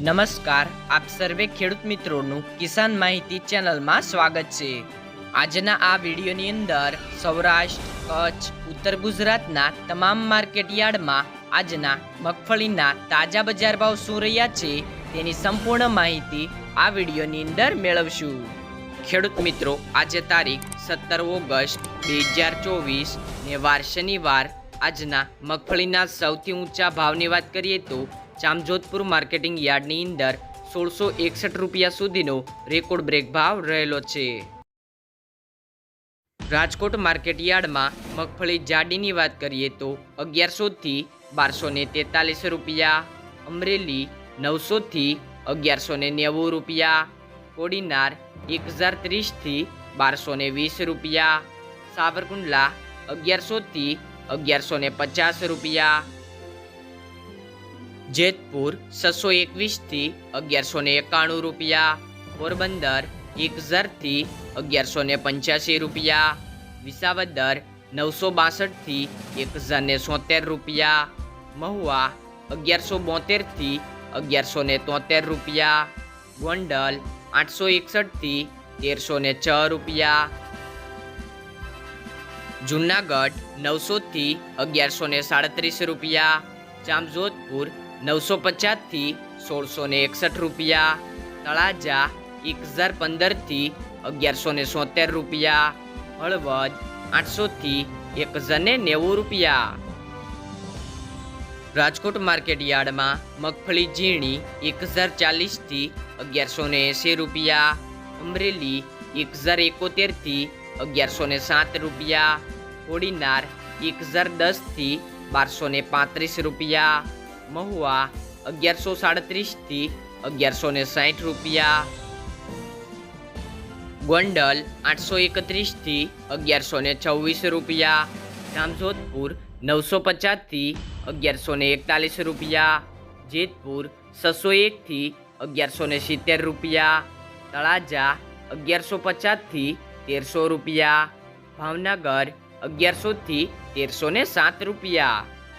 નમસ્કાર, આપ સર્વે ખેડૂત મિત્રોનું કિસાન માહિતી ચેનલમાં સ્વાગત છે. આજના આ વિડીયોની અંદર સૌરાષ્ટ્ર, કચ્છ, ઉત્તર ગુજરાતના તમામ માર્કેટ યાર્ડમાં આજના મગફળીના તાજા બજાર ભાવ શું રહ્યા છે તેની સંપૂર્ણ માહિતી આ વિડીયોની અંદર મેળવશું. ખેડૂત મિત્રો, આજે તારીખ સત્તર ઓગસ્ટ બે હજાર ચોવીસ ને વાર શનિવાર. આજના મગફળીના સૌથી ઊંચા ભાવની વાત કરીએ તો જામજોધપુર માર્કેટિંગ યાર્ડની અંદર સોળસો એકસઠ રૂપિયા સુધીનો રેકોર્ડ બ્રેક ભાવ રહેલો છે. રાજકોટ માર્કેટ યાર્ડમાં મગફળી જાડીની વાત કરીએ તો અગિયારસોથી બારસો ને તેતાલીસ રૂપિયા, અમરેલી નવસોથી અગિયારસો ને નેવું રૂપિયા, કોડીનાર એક હજાર ત્રીસથી બારસો ને વીસ રૂપિયા, સાવરકુંડલા અગિયારસોથી અગિયારસો ને પચાસ રૂપિયા જેતપુર છસો એકવીસથી અગિયારસો ને એકાણું રૂપિયા, પોરબંદર એક હજારથી અગિયારસો ને પંચ્યાસી રૂપિયા, વિસાવદર નવસો બાસઠથી એક હજાર ને સોતેર રૂપિયા, મહુવા અગિયારસો બોતેરથી અગિયારસો ને તોતેર રૂપિયા, ગોંડલ આઠસો એકસઠથી તેરસો ને છ રૂપિયા, જુનાગઢ નવસોથી અગિયારસો ને સાડત્રીસ રૂપિયા, જામજોધપુર નવસો પચાસથી સોળસો ને એકસઠ રૂપિયા, તળાજા એક હજાર પંદરથી અગિયારસો ને સોતેર રૂપિયા, હળવદ આઠસોથી એક હજાર ને નેવું રૂપિયા. રાજકોટ માર્કેટ યાર્ડમાં મગફળી ઝીણી એક હજાર ચાલીસથી અગિયારસો ને એંસી રૂપિયા, અમરેલી એક હજાર એકોતેરથી અગિયારસો ને સાત રૂપિયા હોડીનાર એક હજાર દસથી બારસો ને પાંત્રીસ રૂપિયા મહુવા અગિયારસો સાડત્રીસથી અગિયારસો ને સાઠ રૂપિયા. ગોંડલ આઠસો એકત્રીસથી અગિયારસો ને છવ્વીસ રૂપિયા. જામજોધપુર નવસો પચાસથી અગિયારસો ને એકતાલીસ રૂપિયા. જેતપુર છસો એકથી અગિયારસો ને સિત્તેર રૂપિયા. તળાજા અગિયારસો પચાસથી તેરસો રૂપિયા. ભાવનગર અગિયારસોથી તેરસો ને સાત રૂપિયા.